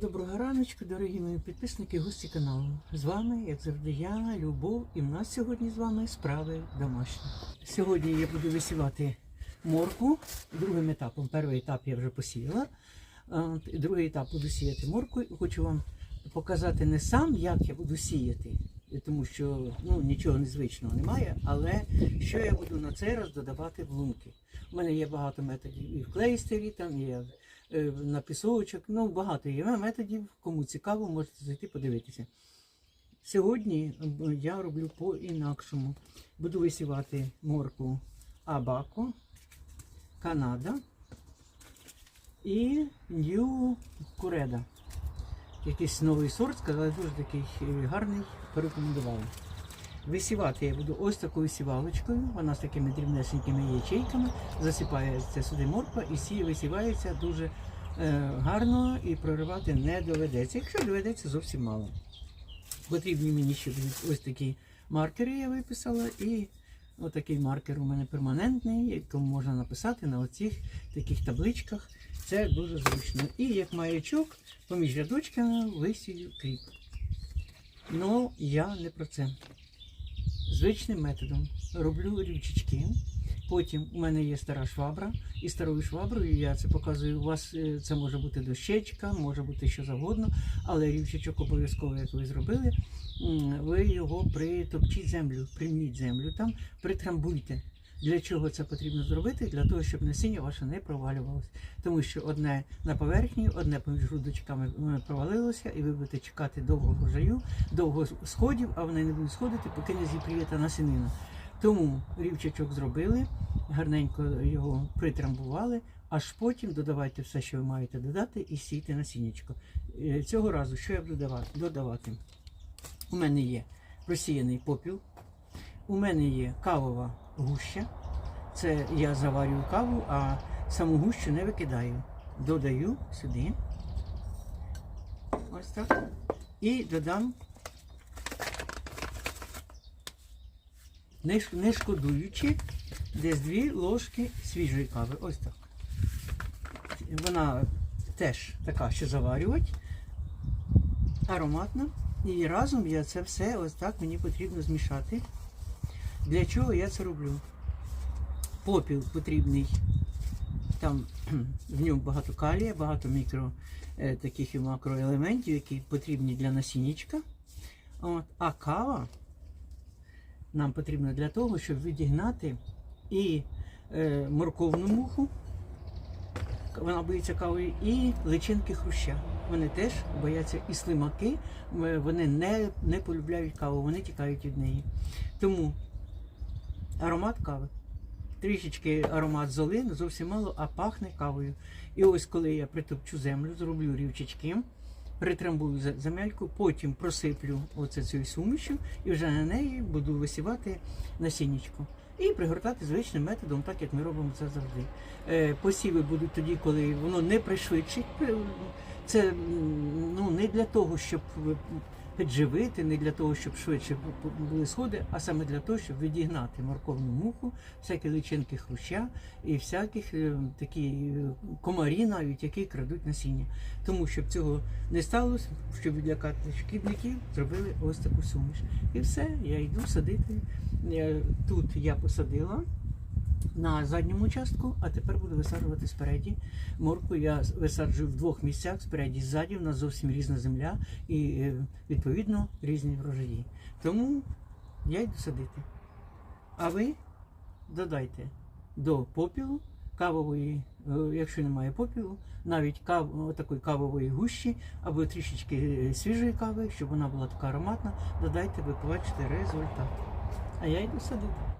Доброго раночку, дорогі мої підписники, гості каналу. З вами, як завжди, я, Любов, і в нас сьогодні з вами справи домашні. Сьогодні я буду висівати морку другим етапом. Перший етап я вже посіяла. Другий етап буду сіяти морку. Хочу вам показати не сам, як я буду сіяти, тому що ну, нічого незвичного немає, але що я буду на цей раз додавати в лунки. У мене є багато методів і в клейстері, там є е, на пісочок. Ну, багато є методів. Кому цікаво, можете зайти подивитися. Сьогодні е, я роблю по-інакшому. Буду висівати морку Абако, Канада і Нью Куреда. Якийсь новий сорт, сказали, дуже такий е, гарний, порекомендували. Висівати я буду ось такою сівалочкою, вона з такими дрібнесенькими ячейками, засипається сюди морква і сі висівається дуже е, гарно і проривати не доведеться. Якщо доведеться, зовсім мало. Потрібні мені ще будуть ось такі маркери, я виписала, і отакий маркер у мене перманентний, якому можна написати на оцих таких табличках. Це дуже зручно. І як маячок, поміж рядочками висію кріп. Ну, я не про це звичним методом роблю рівчички. Потім у мене є стара швабра, і старою шваброю я це показую. У вас е, це може бути дощечка, може бути що завгодно, але рівчачок обов'язково, як ви зробили, ви його притопчіть землю, примніть землю там, притрамбуйте. Для чого це потрібно зробити? Для того, щоб насіння ваше не провалювалося. Тому що одне на поверхні, одне поміж грудочками провалилося, і ви будете чекати довго врожаю, довго сходів, а вони не будуть сходити, поки не зіпріє та насінина. Тому рівчачок зробили, гарненько його притрамбували, аж потім додавайте все, що ви маєте додати, і сійте насіннячко. Е, Цього разу що я буду давати? додавати? У мене є просіяний попіл, у мене є кавова гуща. Це я заварюю каву, а саму гущу не викидаю. Додаю сюди. Ось так. І додам, не шкодуючи, десь дві ложки свіжої кави. Ось так. Вона теж така, що заварювати. Ароматна. І разом я це все ось так мені потрібно змішати. Для чого я це роблю? Попіл потрібний. Там в ньому багато калія, багато мікро е, таких і макроелементів, які потрібні для насіннячка. От. А кава нам потрібна для того, щоб відігнати і е, морковну муху, вона боїться кави, і личинки хруща. Вони теж бояться і слимаки, е, вони не, не полюбляють каву, вони тікають від неї. Тому аромат кави. Трішечки аромат золи, зовсім мало, а пахне кавою. І ось коли я притопчу землю, зроблю рівчачки, притрамбую зе- земельку, потім просиплю оце цією сумішю і вже на неї буду висівати насіннячко. І пригортати звичним методом, так як ми робимо це завжди. Е, посіви будуть тоді, коли воно не пришвидшить. Це ну, не для того, щоб підживити, не для того, щоб швидше бу- бу- були сходи, а саме для того, щоб відігнати морковну муху, всякі личинки хруща і всяких е, такі е, комарі, навіть які крадуть насіння. Тому щоб цього не сталося, щоб відлякати шкідників, зробили ось таку суміш. І все, я йду садити. Е, Тут я посадила. На задньому частку, а тепер буду висаджувати спереді. Морку я висаджую в двох місцях, спереді і ззаді. У нас зовсім різна земля і е, відповідно різні врожаї. Тому я йду садити. А ви додайте до попілу кавової, е, якщо немає попілу, навіть кав, такої кавової гущі або трішечки е, свіжої кави, щоб вона була така ароматна. Додайте, ви побачите результат. А я йду садити.